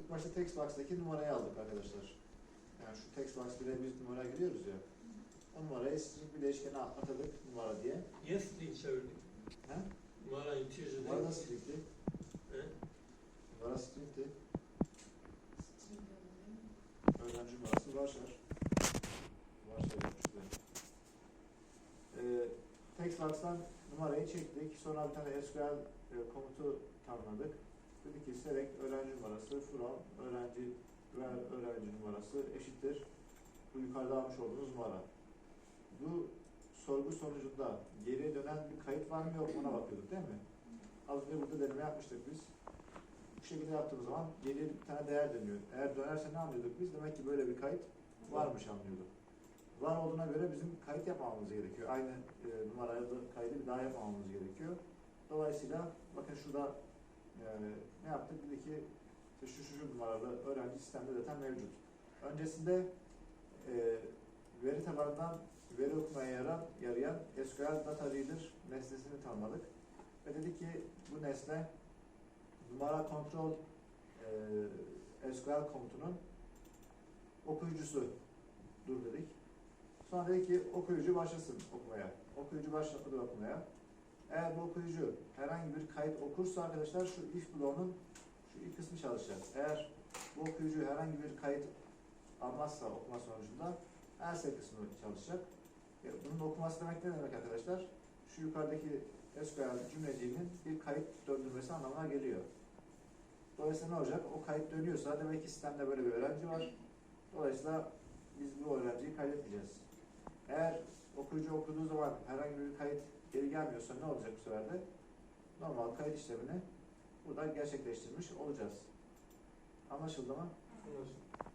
ilk başta text box'taki numarayı aldık arkadaşlar. Yani şu text box bile bir numara giriyoruz ya. O numarayı string bir değişkene atadık numara diye. Niye string çevirdik? He? Numara integer Numara da string'ti. He? Numara string'ti. Öğrenci numarası Varşar. Varşar yapmıştı. Ee, text box'tan numarayı çektik. Sonra bir tane SQL e, komutu tanımladık. Dedik ki select öğrenci numarası from öğrenci ver öğrenci numarası eşittir. Bu yukarıda almış olduğunuz numara. Bu sorgu sonucunda geriye dönen bir kayıt var mı yok mu ona bakıyorduk değil mi? Az önce burada deneme yapmıştık biz. Bu şekilde yaptığımız zaman geriye bir tane değer dönüyor. Eğer dönerse ne anlıyorduk biz? Demek ki böyle bir kayıt varmış anlıyorduk. Var olduğuna göre bizim kayıt yapmamamız gerekiyor. Aynı e, numarayla kaydı bir daha yapmamamız gerekiyor. Dolayısıyla bakın şurada e, ne yaptık? Dedi ki işte şu şu şu numaralı öğrenci sistemde zaten mevcut. Öncesinde e, veri tabanından veri okumaya yarayan, yarayan SQL Data Reader nesnesini tanımladık. Ve dedik ki bu nesne numara kontrol e, SQL komutunun okuyucusu dur dedik. Sonra dedik ki okuyucu başlasın okumaya. Okuyucu başladı okumaya. Eğer bu okuyucu herhangi bir kayıt okursa arkadaşlar şu if bloğunun şu ilk kısmı çalışacak. Eğer bu okuyucu herhangi bir kayıt almazsa okuma sonucunda else kısmı çalışacak. E, Bunun okuması demek ne demek arkadaşlar? Şu yukarıdaki SQL cümleciğinin bir kayıt döndürmesi anlamına geliyor. Dolayısıyla ne olacak? O kayıt dönüyorsa demek ki sistemde böyle bir öğrenci var. Dolayısıyla biz bu öğrenciyi kaydedeceğiz. Eğer okuyucu okuduğu zaman herhangi bir kayıt geri gelmiyorsa ne olacak bu sefer de? Normal kayıt işlemini burada gerçekleştirmiş olacağız. Anlaşıldı mı? Anlaşıldı.